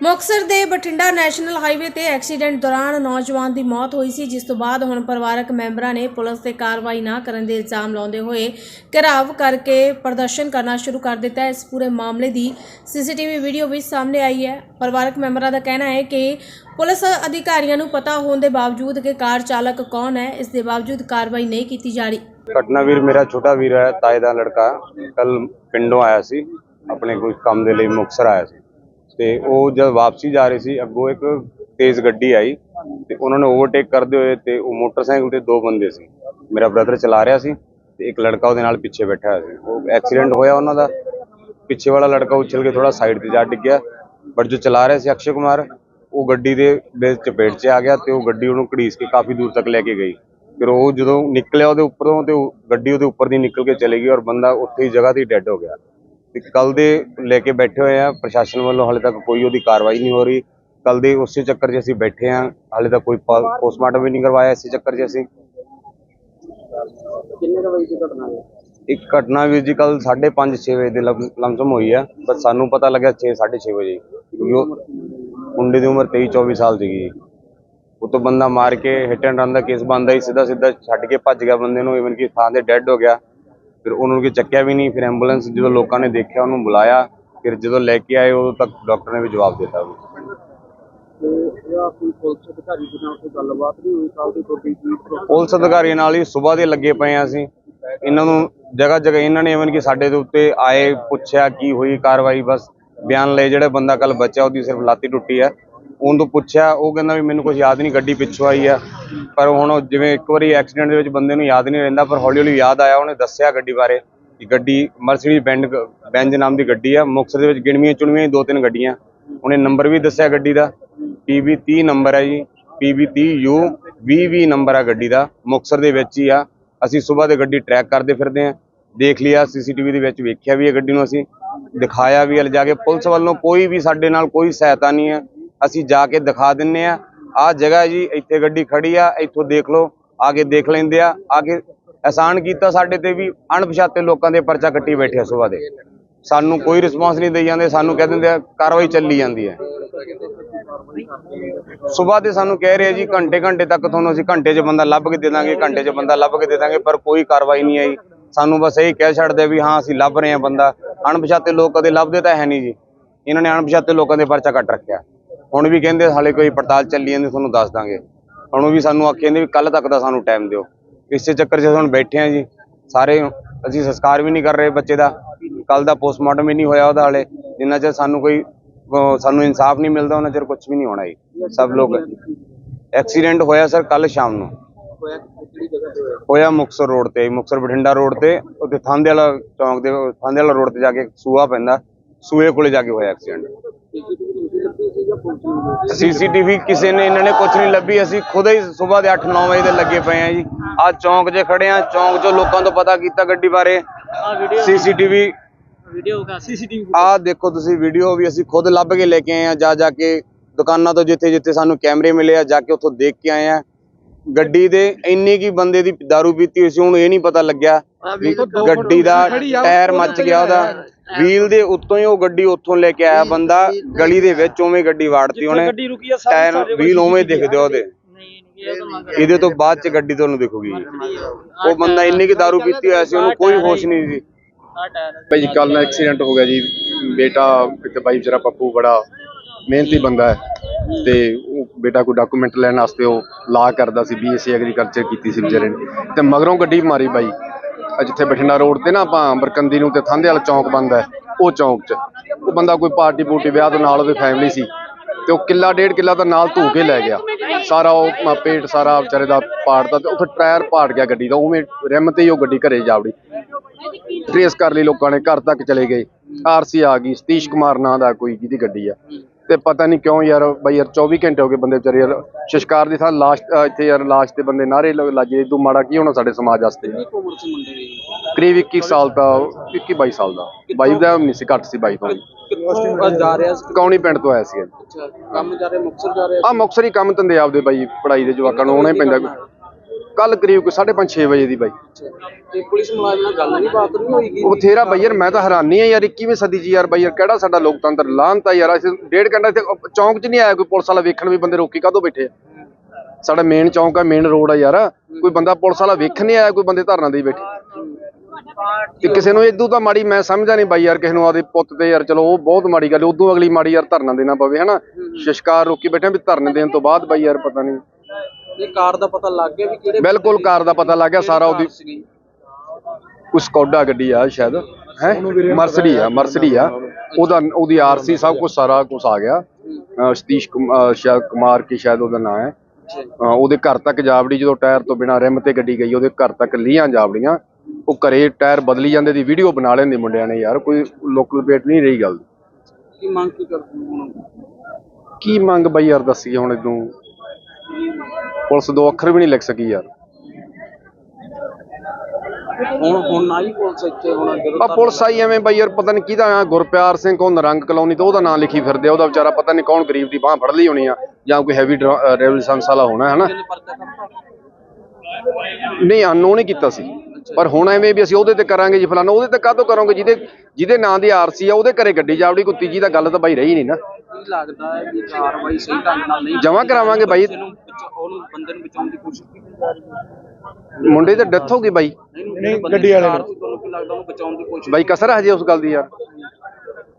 ਮੁਕਤਸਰ ਦੇ Bathinda national highway ਤੇ accident ਦੌਰਾਨ ਨੌਜਵਾਨ ਦੀ ਮੌਤ ਹੋਈ ਸੀ, ਜਿਸ ਤੋਂ ਬਾਅਦ ਹੁਣ ਪਰਿਵਾਰਕ ਮੈਂਬਰਾਂ ਨੇ ਪੁਲਿਸ ਤੇ ਕਾਰਵਾਈ ਨਾ ਕਰਨ ਦੇ ਇਲਜ਼ਾਮ ਲਾਉਂਦੇ ਹੋਏ ਘਿਰਾਵ ਕਰਕੇ ਪ੍ਰਦਰਸ਼ਨ ਕਰਨਾ ਸ਼ੁਰੂ ਕਰ ਦਿੱਤਾ। ਹੈ ਇਸ ਪੂਰੇ ਮਾਮਲੇ ਦੀ ਸੀਸੀਟੀਵੀ ਵੀਡੀਓ ਵੀ ਸਾਹਮਣੇ ਆਈ ਹੈ। ਪਰਿਵਾਰਕ ਮੈਂਬਰਾਂ ਦਾ ਕਹਿਣਾ ਹੈ ਕਿ ਪੁਲਿਸ ਅਧਿਕਾਰੀਆਂ ਨੂੰ ਪਤਾ ਹੋਣ ਦੇ ਬਾਵਜੂਦ ਕਿ ਕਾਰ ਚਾਲਕ ਕੌਣ ਹੈ, ਇਸ ਦੇ ਬਾਵਜੂਦ ਕਾਰਵਾਈ ਨਹੀਂ ਕੀਤੀ ਜਾ ਰਹੀ। ਘਟਨਾ ਵੀਰ ਮੇਰਾ ਛੋਟਾ ਵੀਰ ਹੈ, ਤਾਏ ਦਾ ਲੜਕਾ। ਕੱਲ ਪਿੰਡੋਂ ਆਇਆ ਸੀ, ਆਪਣੇ ਕੋਈ ਕੰਮ ਦੇ ਲਈ ਮੁਕਤਸਰ ਆਇਆ ਸੀ। ਤੇ ਉਹ ਜਦ ਵਾਪਸੀ ਜਾ ਰਹੇ ਸੀ, ਅੱਗੋਂ ਇੱਕ ਤੇਜ਼ ਗੱਡੀ ਆਈ ਤੇ ਉਹਨਾਂ ਨੇ ਓਵਰਟੇਕ ਕਰਦੇ ਹੋਏ ਤੇ ਉਹ ਮੋਟਰਸਾਈਕਲ ਤੇ ਦੋ ਬੰਦੇ ਸੀ। ਮੇਰਾ ਬ੍ਰਦਰ ਚਲਾ ਰਿਹਾ ਸੀ ਤੇ ਇੱਕ ਲੜਕਾ ਉਹਦੇ ਨਾਲ ਪਿੱਛੇ ਬੈਠਾ ਹੋਇਆ ਸੀ। ਉਹ ਐਕਸੀਡੈਂਟ ਹੋਇਆ ਉਹਨਾਂ ਦਾ। ਪਿੱਛੇ ਵਾਲਾ ਲੜਕਾ ਉਛਲ ਕੇ ਥੋੜਾ ਸਾਈਡ ਤੇ ਜਾ ਡਿੱਗਿਆ। ਬਟ ਜੋ ਚਲਾ ਰਿਹਾ ਸੀ ਅਕਸ਼ੇ ਕੁਮਾਰ, ਉਹ ਗੱਡੀ ਦੇ ਚਪੇਟ 'ਚ ਆ ਗਿਆ ਤੇ ਉਹ ਗੱਡੀ ਉਹਨੂੰ ਘੜੀਸ ਕੇ ਕਾਫੀ ਦੂਰ ਤੱਕ ਲੈ ਕੇ ਗਈ। ਫਿਰ ਉਹ ਜਦੋਂ ਨਿਕਲਿਆ ਉਹਦੇ ਉੱਪਰੋਂ ਤੇ ਉਹ ਗੱਡੀ ਉਹਦੇ ਉੱਪਰ ਦੀ ਨਿਕਲ ਕੇ ਚਲੇ ਗਈ ਔਰ ਬੰਦਾ ਉੱਥੇ ਹੀ ਜਗ੍ਹਾ ਤੇ ਡੈੱਡ ਹੋ ਗਿਆ। ਤੇ ਕੱਲ ਦੇ ਲੈ ਕੇ ਬੈਠੇ ਹੋਏ ਆ ਪ੍ਰਸ਼ਾਸਨ ਵੱਲੋਂ ਹਾਲੇ ਤੱਕ ਕੋਈ ਉਹਦੀ ਕਾਰਵਾਈ ਨਹੀਂ ਹੋ ਰਹੀ। ਕੱਲ ਦੇ ਉਸੇ ਚੱਕਰ 'ਚ ਅਸੀਂ ਬੈਠੇ ਆ ਹਾਲੇ ਤੱਕ ਕੋਈ ਪੋਸਟਮਾਰਟਮ ਵੀ ਨਹੀਂ ਕਰਵਾਇਆ ਇਸੇ ਚੱਕਰ 'ਚ ਅਸੀਂ। ਕਿੰਨੇ ਕੁ ਵਜੇ ਦੀ ਘਟਨਾ ਹੈ? ਇੱਕ ਘਟਨਾ ਵੀਰ ਜੀ ਕੱਲ 5:30 6 ਵਜੇ ਦੇ ਲਮ- ਲਮਸਮ ਹੋਈ ਆ ਪਰ ਸਾਨੂੰ ਪਤਾ ਲੱਗਿਆ 6 6:30 ਵਜੇ। ਕਿਉਂਕਿ ਉਹ ਮੁੰਡੇ ਦੀ ਉਮਰ 23 24 ਸਾਲ ਸੀਗੀ। ਉਹ ਤੋਂ ਬੰਦਾ ਮਾਰ ਕੇ ਹਿੱਟ ਐਂਡ ਰਨ ਦਾ ਕੇਸ ਬੰਦਾ ਹੀ ਸਿੱਧਾ ਸਿੱਧਾ ਛੱਡ ਕੇ ਭੱਜ ਗਿਆ ਬੰਦੇ ਨੂੰ ਇਵਨ ਕਿ ਥਾਂ ਤੇ ਡੈੱਡ ਹੋ ਗਿਆ। ਫਿਰ ਉਹਨੂੰ ਕਿ ਚੱਕਿਆ ਵੀ ਨਹੀਂ ਫਿਰ ਐਂਬੂਲੈਂਸ ਜਦੋਂ ਲੋਕਾਂ ਨੇ ਦੇਖਿਆ ਉਹਨੂੰ ਬੁਲਾਇਆ ਫਿਰ ਜਦੋਂ ਲੈ ਕੇ ਆਏ ਉਦੋਂ ਤੱਕ ਡਾਕਟਰ ਨੇ ਵੀ ਜਵਾਬ ਦਿੱਤਾ ਕੀ ਪੁਲਿਸ ਅਧਿਕਾਰੀਆਂ ਨਾਲ ਹੀ ਸਵੇਰ ਦੇ ਲੱਗੇ ਪਏ ਆ ਅਸੀਂ। ਇਹਨਾਂ ਨੂੰ ਜਗ੍ਹਾ ਜਗ੍ਹਾ ਇਹਨਾਂ ਨੇ ਇਵਨ ਕਿ ਸਾਡੇ ਦੇ ਉੱਤੇ ਆਏ ਪੁੱਛਿਆ ਕੀ ਹੋਈ ਕਾਰਵਾਈ ਬਸ ਬਿਆਨ ਲਏ ਜਿਹੜੇ ਬੰਦਾ ਕੱਲ ਬਚਿਆ ਉਹਦੀ ਸਿਰਫ ਲਾਤੀ ਟੁੱਟੀ ਆ ਉਹਨੂੰ ਤੋਂ ਪੁੱਛਿਆ, ਉਹ ਕਹਿੰਦਾ ਵੀ ਮੈਨੂੰ ਕੁਝ ਯਾਦ ਨਹੀਂ, ਗੱਡੀ ਪਿੱਛੋਂ ਆਈ ਆ। ਪਰ ਹੁਣ ਜਿਵੇਂ ਇੱਕ ਵਾਰੀ ਐਕਸੀਡੈਂਟ ਦੇ ਵਿੱਚ ਬੰਦੇ ਨੂੰ ਯਾਦ ਨਹੀਂ ਰਹਿੰਦਾ, ਪਰ ਹੌਲੀ ਹੌਲੀ ਯਾਦ ਆਇਆ, ਉਹਨੇ ਦੱਸਿਆ ਗੱਡੀ ਬਾਰੇ ਕਿ ਗੱਡੀ ਮਰਸੀਡੀਜ਼ ਬੈਂਡ ਬੈਂਜ ਨਾਮ ਦੀ ਗੱਡੀ ਆ। ਮੁਕਤਸਰ ਦੇ ਵਿੱਚ ਗਿਣਵੀਆਂ ਚੁਣਵੀਆਂ ਹੀ ਦੋ ਤਿੰਨ ਗੱਡੀਆਂ। ਉਹਨੇ ਨੰਬਰ ਵੀ ਦੱਸਿਆ ਗੱਡੀ ਦਾ। PB 30 ਨੰਬਰ ਹੈ ਜੀ। PB 30 U 20 ਨੰਬਰ ਆ ਗੱਡੀ ਦਾ। ਮੁਕਤਸਰ ਦੇ ਵਿੱਚ ਹੀ ਆ। ਅਸੀਂ ਸਵੇਰ ਦੇ ਗੱਡੀ ਟਰੈਕ ਕਰਦੇ ਫਿਰਦੇ ਆ। ਦੇਖ ਲਿਆ ਸੀਸੀਟੀਵੀ ਦੇ ਵਿੱਚ ਵੇਖਿਆ ਵੀ ਇਹ ਗੱਡੀ ਨੂੰ ਅਸੀਂ। ਦਿਖਾਇਆ ਵੀ ਹੈ ਲਿਜਾ ਕੇ ਪੁਲਿਸ ਵੱਲੋਂ ਕੋਈ ਵੀ ਸਾਡੇ ਨਾਲ ਕੋਈ ਸਹਾਇਤਾ ਨਹੀਂ ਹੈ ਅਸੀਂ ਜਾ ਕੇ ਦਿਖਾ ਦਿੰਨੇ ਆ। ਆਹ ਜਗ੍ਹਾ ਜੀ, ਇੱਥੇ ਗੱਡੀ ਖੜੀ ਆ, ਇੱਥੋਂ ਦੇਖ ਲਓ ਆ ਕੇ ਦੇਖ ਲੈਂਦੇ ਆ। ਆ ਕੇ ਆਸਾਨ ਕੀਤਾ ਸਾਡੇ ਤੇ ਵੀ ਅਣਪਛਾਤੇ ਲੋਕਾਂ ਦੇ ਪਰਚਾ ਕੱਟੀ ਬੈਠੇ ਆ ਸਵੇਰ ਦੇ। ਸਾਨੂੰ ਕੋਈ ਰਿਸਪਾਂਸ ਨਹੀਂ ਦੇਈ ਜਾਂਦੇ, ਸਾਨੂੰ ਕਹਿ ਦਿੰਦੇ ਆ, ਕਾਰਵਾਈ ਚੱਲੀ ਜਾਂਦੀ ਹੈ। ਸਵੇਰ ਦੇ ਸਾਨੂੰ ਕਹਿ ਰਹੇ ਜੀ, ਘੰਟੇ ਘੰਟੇ ਤੱਕ ਤੁਹਾਨੂੰ ਅਸੀਂ ਘੰਟੇ 'ਚ ਬੰਦਾ ਲੱਭ ਕੇ ਦੇ ਦਾਂਗੇ, ਘੰਟੇ 'ਚ ਬੰਦਾ ਲੱਭ ਕੇ ਦੇ ਦਾਂਗੇ, ਪਰ ਕੋਈ ਕਾਰਵਾਈ ਨਹੀਂ ਆਈ। ਸਾਨੂੰ ਬਸ ਇਹੀ ਕਹਿ ਛੱਡਦੇ ਵੀ ਹਾਂ, ਅਸੀਂ ਲੱਭ ਰਹੇ ਹਾਂ ਬੰਦਾ। ਅਣਪਛਾਤੇ ਲੋਕ ਕਦੇ ਲੱਭਦੇ ਤਾਂ ਹੈ ਨਹੀਂ ਜੀ। ਇਹਨਾਂ ਨੇ ਅਣਪਛਾਤੇ ਲੋਕਾਂ ਦੇ ਪਰਚਾ ਕੱਟ ਰੱਖਿਆ। ਹੁਣ ਵੀ ਕਹਿੰਦੇ ਹਾਲੇ ਕੋਈ ਪੜਤਾਲ ਚੱਲੀ ਜਾਂਦੀ, ਤੁਹਾਨੂੰ ਦੱਸ ਦਾਂਗੇ। ਹੁਣ ਵੀ ਸਾਨੂੰ ਆਖੀ ਜਾਂਦੇ ਵੀ ਕੱਲ ਤੱਕ ਦਾ ਸਾਨੂੰ ਟਾਈਮ ਦਿਓ। ਇਸੇ ਚੱਕਰ 'ਚ ਹੁਣ ਬੈਠੇ ਆ ਜੀ। ਸਾਰੇ ਅਸੀਂ ਸੰਸਕਾਰ ਵੀ ਨਹੀਂ ਕਰ ਰਹੇ ਬੱਚੇ ਦਾ। ਕੱਲ ਦਾ ਪੋਸਟਮਾਰਟਮ ਵੀ ਨਹੀਂ ਹੋਇਆ ਉਹਦਾ ਹਾਲੇ। ਜਿੰਨਾ ਚਿਰ ਸਾਨੂੰ ਕੋਈ ਸਾਨੂੰ ਇਨਸਾਫ ਨਹੀਂ ਮਿਲਦਾ, ਉਹਨਾਂ ਚਿਰ ਕੁਝ ਵੀ ਨਹੀਂ ਹੋਣਾ ਜੀ। ਸਭ ਲੋਕ ਐਕਸੀਡੈਂਟ ਹੋਇਆ ਸਰ ਕੱਲ ਸ਼ਾਮ ਨੂੰ। ਹੋਇਆ ਕਿਹੜੀ ਮੁਕਤਸਰ ਰੋਡ ਤੇ, ਮੁਕਤਸਰ ਬਠਿੰਡਾ ਰੋਡ ਤੇ। ਉੱਥੇ ਥਾਂਦੇ ਵਾਲਾ ਚੌਂਕ ਦੇ, ਥਾਂਦੇ ਵਾਲਾ ਰੋਡ ਤੇ ਜਾ ਕੇ ਸੂਆ ਪੈਂਦਾ। ਸੂਏ ਕੋਲੇ ਜਾ ਕੇ ਹੋਇਆ ਐਕਸੀਡੈਂਟ ਸੀਸੀਟੀਵੀ ਕਿਸੇ ਨੇ ਇਹਨਾਂ ਨੇ ਕੁਝ ਨਹੀਂ ਲੱਭੀ। ਅਸੀਂ ਖੁਦ ਹੀ ਸਵੇਰ ਦੇ 8-9 ਵਜੇ ਦੇ ਲੱਗੇ ਪਏ ਆ ਜੀ। ਆ ਚੌਂਕ 'ਚ ਖੜੇ ਆ ਚੌਂਕ 'ਚੋਂ ਲੋਕਾਂ ਤੋਂ ਪਤਾ ਕੀਤਾ ਗੱਡੀ ਬਾਰੇ। ਸੀਸੀਟੀਵੀ ਵੀਡੀਓ ਦਾ ਸੀਸੀਟੀਵੀ ਆ ਦੇਖੋ ਤੁਸੀਂ ਵੀਡੀਓ ਵੀ ਅਸੀਂ ਖੁਦ ਲੱਭ ਕੇ ਲੈ ਕੇ ਆਏ ਆ ਜਾ ਜਾ ਕੇ ਦੁਕਾਨਾਂ ਤੋਂ ਜਿੱਥੇ ਜਿੱਥੇ ਸਾਨੂੰ ਕੈਮਰੇ ਮਿਲੇ ਆ ਜਾ ਕੇ ਉੱਥੋਂ ਦੇਖ ਕੇ ਆਏ ਆ ਗੱਡੀ ਦੇ ਇੰਨੀ ਕੀ ਬੰਦੇ ਦੀ दारू ਪੀਤੀ ਹੋਈ ਸੀ ਉਹਨੂੰ ਇਹ ਨਹੀਂ ਪਤਾ ਲੱਗਿਆ। ਵੀ ਗੱਡੀ ਦਾ ਟਾਇਰ ਮੱਚ ਗਿਆ ਉਹਦਾ। ਵੀਲ ਦੇ ਉੱਤੋਂ ਹੀ ਉਹ ਗੱਡੀ ਉੱਥੋਂ ਲੈ ਕੇ ਆਇਆ ਬੰਦਾ ਗਲੀ ਦੇ ਵਿੱਚ ਉਵੇਂ ਗੱਡੀ ਵਾੜਤੀ ਉਹਨੇ। ਗੱਡੀ ਰੁਕੀ ਆ ਟਾਇਰ ਵੀਲ ਉਵੇਂ ਦਿਖਦੇ ਉਹਦੇ। ਇਹਦੇ ਤੋਂ ਬਾਅਦ ਚ ਗੱਡੀ ਤੁਹਾਨੂੰ ਦਿਖੂਗੀ। ਉਹ। ਬੰਦਾ ਇੰਨੀ ਕੀ दारू ਪੀਤੀ ਹੋਇਆ ਸੀ ਉਹਨੂੰ ਕੋਈ ਹੋਸ਼ ਨਹੀਂ ਸੀ। ਭਾਈ ਕੱਲ ਐਕਸੀਡੈਂਟ ਹੋ ਗਿਆ ਜੀ। ਬੇਟਾ ਇੱਕ ਬਾਈ ਵਿਚਾਰਾ ਪੱਪੂ ਬੜਾ ਮਿਹਨਤੀ ਬੰਦਾ ਹੈ। ਤੇ ਉਹ ਬੇਟਾ ਕੋਈ ਡਾਕੂਮੈਂਟ ਲੈਣ ਵਾਸਤੇ ਉਹ ਲਾ ਕਰਦਾ ਸੀ ਬੀਐਸਸੀ ਐਗਰੀਕਲਚਰ ਕੀਤੀ ਸੀ ਵਿਚਾਰੇ ਨੇ। ਤੇ ਮਗਰੋਂ ਗੱਡੀ ਮਾਰੀ ਬਾਈ। ਜਿੱਥੇ ਬਠਿੰਡਾ ਰੋਡ ਤੇ ਨਾ ਆਪਾਂ ਬਰਕੰਦੀ ਨੂੰ ਤੇ ਥਾਂਦੇ ਵਾਲਾ ਚੌਂਕ ਬੰਦਾ ਉਹ ਚੌਂਕ 'ਚ। ਉਹ ਬੰਦਾ ਕੋਈ ਪਾਰਟੀ ਪੂਰਟੀ ਵਿਆਹ ਤੋਂ ਨਾਲ ਉਹਦੀ ਫੈਮਿਲੀ ਸੀ ਤੇ ਉਹ ਕਿੱਲਾ, ਡੇਢ ਕਿੱਲਾ ਤਾਂ ਨਾਲ ਧੂ ਕੇ ਲੈ ਗਿਆ। ਸਾਰਾ ਉਹ ਪੇਟ ਸਾਰਾ ਵਿਚਾਰੇ ਦਾ ਪਾੜਦਾ ਤੇ ਉੱਥੇ ਟਾਇਰ ਪਾੜ ਗਿਆ ਗੱਡੀ ਦਾ, ਉਵੇਂ ਰਿਮ ਤੇ ਹੀ ਉਹ ਗੱਡੀ ਘਰੇ ਜਾਵੜੀ। ਟ੍ਰੇਸ ਕਰ ਲਈ ਲੋਕਾਂ ਨੇ, ਘਰ ਤੱਕ ਚਲੇ ਗਏ। ਆਰਸੀ ਆ ਗਈ, ਸਤੀਸ਼ ਕੁਮਾਰ ਨਾਂ ਦਾ ਕੋਈ ਜਿਹਦੀ ਗੱਡੀ ਆ। ਤੇ ਪਤਾ ਨਹੀਂ ਕਿਉਂ ਯਾਰ ਬਈ ਯਾਰ 24 ਘੰਟੇ ਹੋ ਗਏ ਬੰਦੇ ਵਿਚਾਰੇ ਯਾਰ ਸ਼ਸ਼ਕਾਰ ਦੀ ਥਾਂ ਲਾਸ਼ ਅਹ ਇੱਥੇ ਯਾਰ ਲਾਸ਼ ਤੇ ਬੰਦੇ ਨਾਰੇ ਲਾਜੇ ਤੂੰ ਮਾੜਾ ਕੀ ਹੋਣਾ ਸਾਡੇ ਸਮਾਜ ਵਾਸਤੇ? ਉਮਰ ਮੁੰਡੇ ਕਰੀਬ 21 ਸਾਲ ਦਾ 21 22 ਸਾਲ ਦਾ। 22 ਦਾ ਨਹੀਂ ਸੀ ਘੱਟ ਸੀ 22 ਤੋਂ ਕਿੱਥੋਂ ਜਾ ਰਿਹਾ ਸੀ? ਕੌਣੀ ਪਿੰਡ ਤੋਂ ਆਇਆ ਸੀ ਅੱਛਾ ਕੰਮ ਜਾ ਰਿਹਾ ਮੁਕਤਸਰ ਜਾ ਰਿਹਾ ਆ ਮੁਕਤਸਰੀ ਕੰਮ ਧੰਦੇ ਆਪਦੇ ਬਾਈ ਪੜ੍ਹਾਈ ਦੇ ਜਵਾਕਾਂ ਨੂੰ ਆਉਣਾ ਹੀ ਪੈਂਦਾ। ਕੱਲ ਕਰੀਬ ਕੋਈ 5:30 6 ਵਜੇ ਦੀ ਬਾਈ। ਤੇ ਪੁਲਿਸ ਮੁਲਾਜ਼ਮ ਨਾਲ ਗੱਲ ਨਹੀਂ ਬਾਤ ਨਹੀਂ ਹੋਈ ਉਹ ਬਥੇਰਾ ਬਾਈ ਯਾਰ ਮੈਂ ਤਾਂ ਹੈਰਾਨੀ ਆ ਯਾਰ 21ਵੀਂ ਸਦੀ 'ਚ ਯਾਰ ਬਾਈ ਯਾਰ ਕਿਹੜਾ ਸਾਡਾ ਲੋਕਤੰਤਰ? ਲਾਹਨਤਾ ਯਾਰ ਅਸੀਂ ਡੇਢ ਘੰਟਾ ਇੱਥੇ ਚੌਂਕ 'ਚ ਨਹੀਂ ਆਇਆ ਕੋਈ ਪੁਲਿਸ ਵਾਲਾ ਵੇਖਣ ਵੀ ਬੰਦੇ ਰੋਕੀ ਕਾਹਤੋਂ ਬੈਠੇ ਆ? ਸਾਡਾ ਮੇਨ ਚੌਂਕ ਆ ਮੇਨ ਰੋਡ ਆ ਯਾਰ। ਕੋਈ ਬੰਦਾ ਪੁਲਿਸ ਵਾਲਾ ਵੇਖਣ ਨਹੀਂ ਆਇਆ ਕੋਈ ਬੰਦੇ ਧਰਨਾ ਦੇ ਬੈਠੇ। ਤੇ ਕਿਸੇ ਨੂੰ ਇਦੋਂ ਤਾਂ ਮਾੜੀ ਮੈਂ ਸਮਝਦਾ ਨਹੀਂ ਬਾਈ ਯਾਰ ਕਿਸੇ ਨੂੰ ਆਦੇ ਪੁੱਤ ਤੇ ਯਾਰ ਚਲੋ ਉਹ ਬਹੁਤ ਮਾੜੀ ਗੱਲ ਉਦੋਂ ਅਗਲੀ ਮਾੜੀ ਯਾਰ ਧਰਨਾ ਦੇਣਾ ਪਵੇ ਹਨਾ? ਸ਼ਿਸ਼ਕਾਰ ਰੋਕੀ ਬੈਠੇ ਵੀ ਧਰਨੇ ਦੇਣ ਤੋਂ ਬਾਅਦ ਬਾਈ ਯਾਰ ਪਤਾ ਨਹੀਂ। ਇਹ ਕਾਰ ਦਾ ਪਤਾ ਲੱਗ ਗਿਆ ਵੀ ਕਿਹੜੇ ਬਿਲਕੁਲ ਕਾਰ ਦਾ ਪਤਾ ਲੱਗ ਗਿਆ ਸਾਰਾ ਉਹਦੀ ਕੋਈ ਸਕੌਡਾ ਗੱਡੀ ਆ ਸ਼ਾਇਦ ਹੈ? ਮਰਸਡੀ ਆ ਮਰਸਡੀ ਆ। ਉਹਦਾ ਉਹਦੀ ਆਰਸੀ ਸਭ ਕੁਝ ਸਾਰਾ ਕੁਝ ਆ ਗਿਆ। ਸਤੀਸ਼ ਕੁਮਾਰ ਕੀ ਸ਼ਾਇਦ ਉਹਦਾ ਨਾਮ ਹੈ। ਉਹਦੇ ਘਰ ਤੱਕ ਜਾਵੜੀ ਜਦੋਂ ਟਾਇਰ ਤੋਂ ਬਿਨਾ ਰਿਮ ਤੇ ਗੱਡੀ ਗਈ ਉਹਦੇ ਘਰ ਤੱਕ ਲੀਆਂ ਜਾਵੜੀਆਂ ਉਹ ਘਰੇ ਟਾਇਰ ਬਦਲੀ ਜਾਂਦੇ ਦੀ ਵੀਡੀਓ ਬਣਾ ਲੈਂਦੇ ਮੁੰਡਿਆਂ ਨੇ ਯਾਰ ਕੋਈ ਲੋਕਲ ਪੇਟ ਨਹੀਂ ਰਹੀ ਗੱਲ। ਕੀ ਮੰਗ ਕੀ ਕਰਦੇ ਕੀ ਮੰਗ ਬਈ ਯਾਰ ਦੱਸੀਏ ਹੁਣ ਇਦੋਂ। ਪੁਲਿਸ ਦੋ ਅੱਖਰ ਵੀ ਨਹੀਂ ਲਿਖ ਸਕੀ ਯਾਰ। ਹੁਣ ਹੁਣ ਆਈ ਪੁਲਿਸ ਇੱਥੇ ਹੁਣ ਜਦੋਂ ਆ ਪੁਲਿਸ ਆਈ ਐਵੇਂ ਬਈ ਯਾਰ ਪਤਾ ਨਹੀਂ ਕਿਹਦਾ ਆ ਗੁਰਪਿਆਰ ਸਿੰਘ ਕੋ ਨਰੰਗ ਕਲੋਨੀ ਤੇ ਉਹਦਾ ਨਾਂ ਲਿਖੀ ਫਿਰਦੇ ਆ ਉਹਦਾ ਵਿਚਾਰਾ ਪਤਾ ਨਹੀਂ ਕੌਣ ਗਰੀਬ ਦੀ ਬਾਹ ਫੜ ਲਈ ਹੋਣੀ ਆ ਜਾਂ ਕੋਈ ਹੈਵੀ ਰੈਵੋਲੂਸ਼ਨ ਵਾਲਾ ਹੋਣਾ ਪਰਚਾ ਕਰਤਾ ਨਹੀਂ ਅਨਨੋਨ ਹੀ ਕੀਤਾ ਸੀ। ਪਰ ਹੁਣ ਐਵੇਂ ਵੀ ਅਸੀਂ ਉਹਦੇ ਤੇ ਕਰਾਂਗੇ ਜੀ ਫਲਾਣਾ ਉਹਦੇ ਤੇ ਕਾਹਤੋਂ ਕਰੋਗੇ? ਜਿਹਦੇ ਜਿਹਦੇ ਨਾਂ ਦੀ ਆਰਸੀ ਆ ਉਹਦੇ ਘਰੇ ਗੱਡੀ ਜਾਵੜੀ ਕੋਈ ਤੀਜੀ ਤਾਂ ਗੱਲ ਤਾਂ ਬਾਈ ਰਹੀ ਨਹੀਂ ਨਾ। ਲੱਗਦਾ ਹੈ ਕਿ ਕਾਰਵਾਈ ਸਹੀ ਢੰਗ ਨਾਲ ਨਹੀਂ ਜਮਾਂ ਕਰਾਵਾਂਗੇ ਬਾਈ। ਕਿਸੇ ਨੂੰ ਬਚਾ- ਉਹਨੂੰ ਬੰਦੇ ਨੂੰ ਬਚਾਉਣ ਦੀ ਕੋਸ਼ਿਸ਼ ਕੀਤੀ ਜਾ ਰਹੀ ਹੈ? ਮੁੰਡੇ ਦੀ ਡੈਥ ਹੋ ਗਈ ਬਾਈ। ਨਹੀਂ ਗੱਡੀ ਵਾਲੇ ਨੂੰ ਤੁਹਾਨੂੰ ਕੀ ਲੱਗਦਾ ਉਹਨੂੰ ਬਚਾਉਣ ਦੀ ਕੋਸ਼ਿਸ਼ ਬਾਈ ਕਸਰ ਹਜੇ ਉਸ ਗੱਲ ਦੀ ਯਾਰ।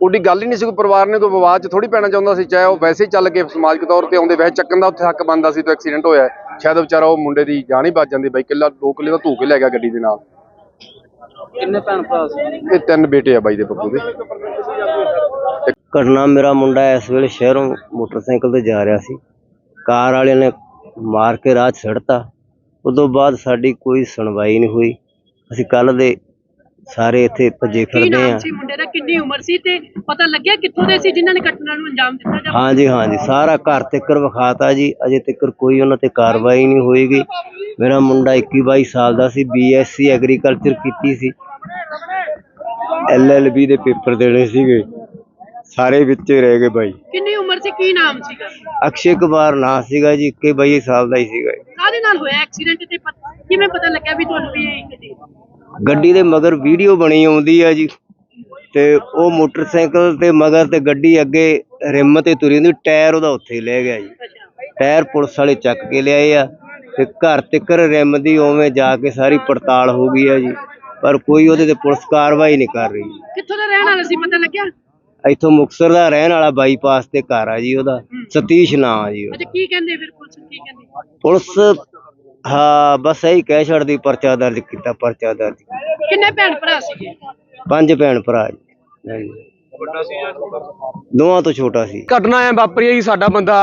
ਉਹਦੀ ਗੱਲ ਹੀ ਨਹੀਂ ਸੀ ਕੋਈ ਪਰਿਵਾਰ ਨੇ ਕੋਈ ਵਿਵਾਦ 'ਚ ਥੋੜੀ ਪੈਣਾ ਚਾਹੁੰਦਾ ਸੀ ਚਾਹੇ ਉਹ ਵੈਸੇ ਹੀ ਚੱਲ ਕੇ ਸਮਾਜਿਕ ਤੌਰ ਤੇ ਆਉਂਦੇ ਵੈਸੇ ਚੱਕਣ ਦਾ ਉੱਥੇ ਹੱਕ ਬਣਦਾ ਸੀ ਤਾਂ ਐਕਸੀਡੈਂਟ ਹੋਇਆ। ਸ਼ਾਇਦ ਵਿਚਾਰਾ ਉਹ ਮੁੰਡੇ ਦੀ ਜਾਨ ਹੀ ਬਚ ਜਾਂਦੀ ਬਾਈ ਕਿੱਲਾ ਦੋ ਕਿੱਲੇ ਦਾ ਧੂ ਕੇ ਲੈ ਗਿਆ ਗੱਡੀ ਦੇ ਨਾਲ। ਕਿੰਨੇ ਭੈਣ ਭਰਾ ਸੀ? ਇਹ ਤਿੰਨ ਬੇਟੇ ਆ ਬਾਈ ਦੇ ਪੱਪੂ ਦੇ। ਘਟਨਾ ਮੇਰਾ ਮੁੰਡਾ ਇਸ ਵੇਲੇ ਸ਼ਹਿਰੋਂ ਮੋਟਰਸਾਈਕਲ ਤੇ ਜਾ ਰਿਹਾ ਸੀ। ਕਾਰ ਵਾਲੇ ਨੇ ਮਾਰ ਕੇ ਰਾਹ 'ਚ ਛੱਡਤਾ ਉਦੋਂ ਬਾਅਦ ਸਾਡੀ ਕੋਈ ਸੁਣਵਾਈ ਨਹੀਂ ਹੋਈ। ਅਸੀਂ ਕੱਲ ਦੇ ਸਾਰੇ ਇੱਥੇ ਭੱਜੇ ਕੀ ਫਿਰਦੇ ਨਾਮ ਆ। ਸੀ ਮੁੰਡੇ ਦਾ? ਕਿੰਨੀ ਉਮਰ ਸੀ ਤੇ ਪਤਾ ਲੱਗਿਆ ਕਿੱਥੋਂ ਦੇ ਸੀ ਜਿਨ੍ਹਾਂ ਨੇ ਘਟਨਾ ਨੂੰ ਅੰਜਾਮ ਦਿੱਤਾ ਜਾਂ ਹਾਂਜੀ ਹਾਂਜੀ ਸਾਰਾ ਘਰ ਤੱਕਰ ਵਿਖਾਤਾ ਜੀ। ਅਜੇ ਤੱਕਰ ਕੋਈ ਉਹਨਾਂ ਤੇ ਕਾਰਵਾਈ ਨਹੀਂ ਹੋਏਗੀ। ਮੇਰਾ ਮੁੰਡਾ 21 22 ਸਾਲ ਦਾ ਸੀ ਬੀਐਸਸੀ ਐਗਰੀਕਲਚਰ ਕੀਤੀ ਸੀ। ਐਲਐਲਬੀ ਦੇ ਪੇਪਰ ਦੇਣੇ ਸੀਗੇ। ਸਾਰੇ ਵਿੱਚੇ ਰਹਿ ਗਏ ਬਾਈ। ਕਿੰਨੀ ਉਮਰ ਸੀ? ਕੀ ਨਾਮ ਸੀਗਾ? ਅਕਸ਼ੇ ਕੁਮਾਰ ਨਾਂ ਸੀਗਾ ਜੀ 21 22 ਸਾਲ ਦਾ ਹੀ ਸੀਗਾ ਜੀ। ਕਾਹਦੇ ਨਾਲ ਹੋਇਆ? ਐਕਸੀਡੈਂਟ ਤੇ ਪਤਾ- ਕਿਵੇਂ ਪਤਾ ਲੱਗਿਆ ਵੀ ਤੁਹਾਨੂੰ ਵੀ ਇਹ ਗੱਡੀ ਗੱਡੀ ਦੇ ਮਗਰ ਵੀਡੀਓ ਬਣੀ ਆਉਂਦੀ ਆ ਜੀ। ਤੇ ਉਹ ਮੋਟਰਸਾਈਕਲ ਤੇ ਮਗਰ ਤੇ ਗੱਡੀ ਅੱਗੇ ਰਿਮ ਤੇ ਤੁਰੀ ਹੁੰਦੀ ਟਾਇਰ ਉਹਦਾ ਉੱਥੇ ਹੀ ਲੈ ਗਿਆ ਜੀ। ਟਾਇਰ ਪੁਲਿਸ ਵਾਲੇ ਚੱਕ ਕੇ ਲਿਆਏ ਆ ਤੇ ਘਰ ਤਿੱਕਰ ਰਿਮ ਦੀ ਉਵੇਂ ਜਾ ਕੇ ਸਾਰੀ ਪੜਤਾਲ ਹੋ ਗਈ ਆ ਜੀ। ਪਰ ਕੋਈ ਉਹਦੇ ਤੇ ਪੁਲਿਸ ਕਾਰਵਾਈ ਨਹੀਂ ਕਰ ਰਹੀ। ਕਿੱਥੋਂ ਦਾ ਰਹਿਣ ਵਾਲਾ ਸੀ ਪਤਾ ਲੱਗਿਆ? ਇੱਥੋਂ ਮੁਕਤਸਰ ਦਾ ਰਹਿਣ ਵਾਲਾ ਬਾਈਪਾਸ ਤੇ ਘਰ ਆ ਜੀ ਉਹਦਾ। ਸਤੀਸ਼ ਨਾਂ ਆ ਜੀ। ਅੱਛਾ ਕੀ ਕਹਿੰਦੇ ਫਿਰ ਪੁਲਿਸ ਕੀ ਕਹਿੰਦੀ? ਪੁਲਿਸ ਹਾਂ ਬਸ ਇਹੀ ਕਹਿ ਛੱਡਦੀ ਪਰਚਾ ਦਰਜ ਕੀਤਾ ਪਰਚਾ ਦਰਜ ਕਿੰਨੇ ਭੈਣ ਭਰਾ ਸੀਗੇ? ਪੰਜ ਭੈਣ ਭਰਾ ਜੀ। ਹਾਂਜੀ। ਦੋਵਾਂ ਤੋਂ ਛੋਟਾ ਸੀ। ਘਟਨਾ ਐ ਵਾਪਰੀ ਹੈ ਜੀ ਸਾਡਾ ਬੰਦਾ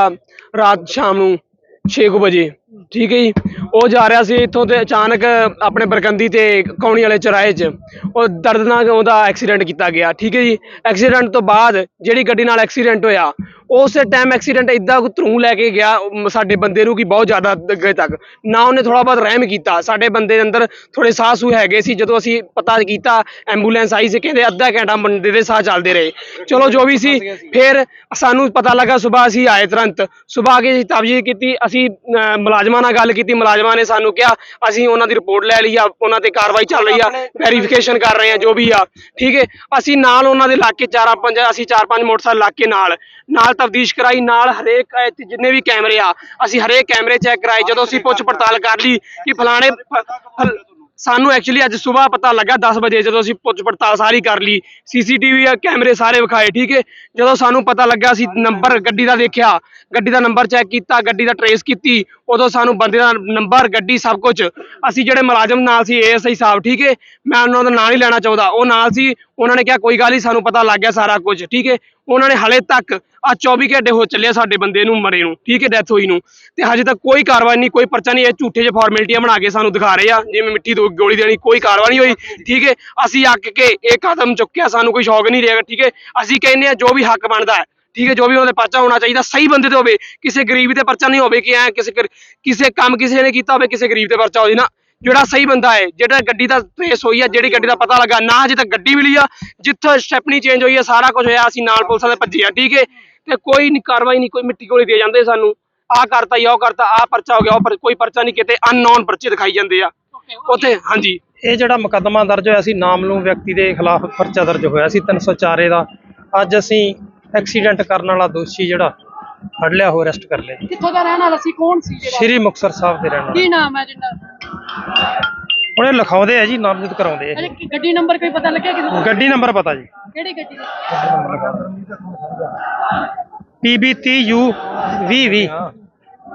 ਰਾਤ ਸ਼ਾਮ ਨੂੰ 6 ਵਜੇ ਠੀਕ ਹੈ ਜੀ। ਉਹ ਜਾ ਰਿਹਾ ਸੀ ਇੱਥੋਂ ਤੇ ਅਚਾਨਕ ਆਪਣੇ ਬਰਕੰਦੀ ਤੇ ਕੌਣੀ ਵਾਲੇ ਚੌਰਾਹੇ 'ਚ ਉਹ ਦਰਦਨਾਕ ਉਹਦਾ ਐਕਸੀਡੈਂਟ ਕੀਤਾ ਗਿਆ ਠੀਕ ਹੈ ਜੀ। ਐਕਸੀਡੈਂਟ ਤੋਂ ਬਾਅਦ ਜਿਹੜੀ ਗੱਡੀ ਨਾਲ ਐਕਸੀਡੈਂਟ ਹੋਇਆ ਉਸੇ ਟਾਈਮ ਐਕਸੀਡੈਂਟ ਇਦਾਂ ਧਰੂ ਲੈ ਕੇ ਗਿਆ ਸਾਡੇ ਬੰਦੇ ਨੂੰ ਕਿ ਬਹੁਤ ਜ਼ਿਆਦਾ ਅੱਗੇ ਤੱਕ। ਨਾ ਉਹਨੇ ਥੋੜਾ ਬਹੁਤ ਰਹਿਮ ਕੀਤਾ। ਸਾਡੇ ਬੰਦੇ ਦੇ ਅੰਦਰ ਥੋੜੇ ਸਾਹ ਸੂ ਹੈਗੇ ਸੀ। ਜਦੋਂ ਅਸੀਂ ਪਤਾ ਕੀਤਾ ਐਂਬੂਲੈਂਸ ਆਈ ਸੀ ਕਹਿੰਦੇ ਅੱਧਾ ਘੰਟਾ ਬੰਦੇ ਦੇ ਸਾਹ ਚੱਲਦੇ ਰਹੇ। ਚਲੋ ਜੋ ਵੀ ਸੀ ਫਿਰ ਸਾਨੂੰ ਪਤਾ ਲੱਗਾ ਸਵੇਰ ਅਸੀਂ ਆਏ ਤੁਰੰਤ। ਸਵੇਰ ਆ ਕੇ ਅਸੀਂ ਤਬਜੀਹ ਕੀਤੀ ਅਸੀਂ ਮੁਲਾਜ਼ਮਾਂ ਨਾਲ ਗੱਲ ਕੀਤੀ। ਮੁਲਾਜ਼ਮਾਂ ਨੇ ਸਾਨੂੰ ਕਿਹਾ ਅਸੀਂ ਉਹਨਾਂ ਦੀ ਰਿਪੋਰਟ ਲੈ ਲਈ ਆ ਉਹਨਾਂ ਤੇ ਕਾਰਵਾਈ ਚੱਲ ਰਹੀ ਆ ਵੈਰੀਫਿਕੇਸ਼ਨ ਕਰ ਰਹੇ ਆ ਜੋ ਵੀ ਆ। ਠੀਕ ਹੈ? ਅਸੀਂ ਨਾਲ ਉਹਨਾਂ ਦੇ ਇਲਾਕੇ ਚਾਰਾਂ ਪੰਜ ਅਸੀਂ ਚਾਰ ਪੰਜ ਮੋਟਰਸਾਈਕਲ ਇਲਾਕੇ ਨਾਲ। ਨਾਲ ਤਫਤੀਸ਼ ਕਰਾਈ, ਨਾਲ ਹਰੇਕ ਇੱਥੇ ਜਿੰਨੇ ਵੀ ਕੈਮਰੇ ਆ, ਅਸੀਂ ਹਰੇਕ ਕੈਮਰੇ ਚੈੱਕ ਕਰਾਏ, ਜਦੋਂ ਅਸੀਂ ਪੁੱਛ ਪੜਤਾਲ ਕਰ ਲਈ ਕਿ ਫਲਾਣੇ ਸਾਨੂੰ ਐਕਚੁਅਲੀ ਅੱਜ ਸਵੇਰ ਪਤਾ ਲੱਗਾ 10 ਵਜੇ ਜਦੋਂ ਅਸੀਂ ਪੁੱਛ ਪੜਤਾਲ ਸਾਰੀ ਕਰ ਲਈ ਸੀਸੀਟੀਵੀ ਕੈਮਰੇ ਸਾਰੇ ਵਿਖਾਏ, ਠੀਕ ਹੈ? ਜਦੋਂ ਸਾਨੂੰ ਪਤਾ ਲੱਗਾ, ਅਸੀਂ ਨੰਬਰ ਗੱਡੀ ਦਾ ਦੇਖਿਆ, ਗੱਡੀ ਦਾ ਨੰਬਰ ਚੈੱਕ ਕੀਤਾ, ਗੱਡੀ ਦਾ ਟਰੇਸ ਕੀਤੀ, ਉਦੋਂ ਸਾਨੂੰ ਬੰਦੇ ਦਾ ਨੰਬਰ, ਗੱਡੀ ਸਭ ਕੁਝ ਅਸੀਂ ਜਿਹੜੇ ਮੁਲਾਜ਼ਮ ਨਾਲ ਸੀ ਏਐਸਆਈ ਸਾਹਿਬ, ਠੀਕ ਹੈ? ਮੈਂ ਉਹਨਾਂ ਦਾ ਨਾਂ ਨਹੀਂ ਲੈਣਾ ਚਾਹੁੰਦਾ, ਉਹ ਨਾਲ ਸੀ, ਉਹਨਾਂ ਨੇ ਕਿਹਾ, ਕੋਈ ਗੱਲ ਨਹੀਂ ਸਾਨੂੰ ਪਤਾ ਲੱਗ ਗਿਆ ਸਾਰਾ ਕੁਝ ਠੀਕ ਹੈ? ਉਹਨਾਂ ਨੇ ਹਲੇ ਤੱਕ ਆ 24 ਘੰਟੇ ਹੋ ਚੱਲੇ ਸਾਡੇ ਬੰਦੇ ਨੂੰ, ਮਰੇ ਨੂੰ, ਠੀਕ ਹੈ ਡੈਥ ਹੋਈ ਨੂੰ। ਤੇ ਹਜੇ ਤੱਕ ਕੋਈ ਕਾਰਵਾਈ ਨਹੀਂ, ਕੋਈ ਪਰਚਾ ਨਹੀਂ, ਇਹ ਝੂਠੇ ਜਿਹੇ ਫਾਰਮੈਲਿਟੀਆਂ ਬਣਾ ਕੇ ਸਾਨੂੰ ਦਿਖਾ ਰਹੇ ਆ। ਜਿਵੇਂ ਮਿੱਟੀ ਤੋਂ ਗੋਲੀ ਦੇਣੀ, ਕੋਈ ਕਾਰਵਾਈ ਨਹੀਂ ਹੋਈ, ਠੀਕ ਹੈ। ਅਸੀਂ ਅੱਕ ਕੇ ਇਹ ਕਦਮ ਚੁੱਕਿਆ, ਸਾਨੂੰ ਕੋਈ ਸ਼ੌਕ ਨਹੀਂ ਰਿਹਾ, ਠੀਕ ਹੈ। ਅਸੀਂ ਕਹਿੰਦੇ ਆ ਜੋ ਵੀ ਹੱਕ ਬਣਦਾ ਹੈ, ਠੀਕ ਹੈ, ਜੋ ਵੀ ਉਹਦੇ ਪਰਚਾ ਹੋਣਾ ਚਾਹੀਦਾ, ਸਹੀ ਬੰਦੇ ਤੇ ਹੋਵੇ। ਕਿਸੇ ਗਰੀਬ ਤੇ ਪਰਚਾ ਨਹੀਂ ਹੋਵੇ ਕਿ ਐ, ਕਿਸੇ ਕਿਸੇ ਕੰਮ ਕਿਸੇ ਨੇ ਕੀਤਾ ਹੋਵੇ, ਕਿਸੇ ਗਰੀਬ ਤੇ ਪਰਚਾ ਹੋਵੇ ਨਾ। ਜਿਹੜਾ ਸਹੀ ਬੰਦਾ ਹੈ ਜਿਹੜਾ ਗੱਡੀ ਦਾ ਟ੍ਰੇਸ ਹੋਈ ਆ ਜਿਹੜੀ ਗੱਡੀ ਦਾ ਪਤਾ ਲੱਗਾ ਨਾ ਹਜੇ ਤੱਕ ਗੱਡੀ ਮਿਲੀ ਆ ਜਿੱਥੋਂ ਸਟੈਪਨੀ ਚੇਂਜ ਹੋਈ ਆ ਸਾਰਾ ਕੁਝ ਹੋਇਆ ਅਸੀਂ ਨਾਲ ਪੁਲਿਸਾਂ ਦੇ ਭੱਜੇ ਆ ਠੀਕ ਹੈ? ਤੇ ਕੋਈ ਨਹੀਂ ਕਾਰਵਾਈ ਨਹੀਂ ਕੋਈ ਮਿੱਟੀ ਗੋਲੀ ਦੇ ਜਾਂਦੇ ਸਾਨੂੰ। ਆ ਕਰਤਾ ਜਾਂ ਉਹ ਕਰਤਾ ਆ ਪਰਚਾ ਹੋ ਗਿਆ ਉਹ ਪਰ ਕੋਈ ਪਰਚਾ ਨਹੀਂ ਕਿਤੇ ਅਨਨੋਨ ਪਰਚੇ ਦਿਖਾਈ ਜਾਂਦੇ ਆ। ਉੱਥੇ ਹਾਂਜੀ। ਇਹ ਜਿਹੜਾ ਮੁਕੱਦਮਾ ਦਰਜ ਹੋਇਆ ਸੀ ਨਾਮਲੂਮ ਵਿਅਕਤੀ ਦੇ ਖਿਲਾਫ ਪਰਚਾ ਦਰਜ ਹੋਇਆ ਸੀ 304 ਏ ਦਾ। ਅੱਜ ਅਸੀਂ ਐਕਸੀਡੈਂਟ ਕਰਨ ਵਾਲਾ ਦੋਸ਼ੀ ਜਿਹੜਾ ਫੜ ਲਿਆ ਹੋ ਅਰੈਸਟ ਕਰ ਲਿਆ। ਕਿੱਥੋਂ ਦਾ ਰਹਿਣ ਵਾਲਾ ਸੀ? ਕੌਣ ਸੀ ਜਿਹੜਾ? ਸ਼੍ਰੀ ਮੁਕਤਸਰ ਸਾਹਿਬ ਦੇ ਰਹਿਣ ਵਾਲੇ। ਕੀ ਨਾਮ ਹੈ ਜਿਹਦਾ? ਉਹਨੇ ਲਿਖਾਉਂਦੇ ਆ ਜੀ ਨਾਮਜ਼ਦ ਕਰਾਉਂਦੇ ਆ ਗੱਡੀ ਨੰਬਰ ਕੋਈ ਪਤਾ ਲੱਗਿਆ ਕਿਸੇ ਨੂੰ ਗੱਡੀ ਨੰਬਰ ਪਤਾ ਜੀ। ਕਿਹੜੀ ਗੱਡੀ ਦਾ? PB 30U 2020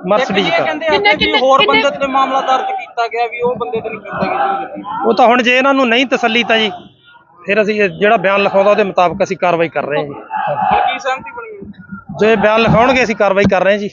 ਮਰਸਡੀਜ਼ ਦਾ। ਕਿੰਨੇ ਕਿੰਨੇ ਹੋਰ ਬੰਦੇ ਤੇ ਮਾਮਲਾ ਦਰਜ ਕੀਤਾ ਗਿਆ ਵੀ ਉਹ ਬੰਦੇ ਤੇ ਨਹੀਂ ਕੀਤਾ ਗਿਆ। ਉਹ ਤਾਂ ਹੁਣ ਜੇ ਇਹਨਾਂ ਨੂੰ ਨਹੀਂ ਤਸੱਲੀ ਤਾਂ ਜੀ ਫਿਰ ਅਸੀਂ ਜਿਹੜਾ ਬਿਆਨ ਲਿਖਾਉਂਦਾ ਉਹਦੇ ਮੁਤਾਬਕ ਅਸੀਂ ਕਾਰਵਾਈ ਕਰ ਰਹੇ ਹਾਂ ਜੀ। ਹੁਣ ਕੀ ਸਹਿਮਤੀ ਬਣੀ ਹੈ ਜੇ ਬਿਆਨ ਲਿਖਾਉਣਗੇ ਅਸੀਂ ਕਾਰਵਾਈ ਕਰ ਰਹੇ ਹਾਂ ਜੀ।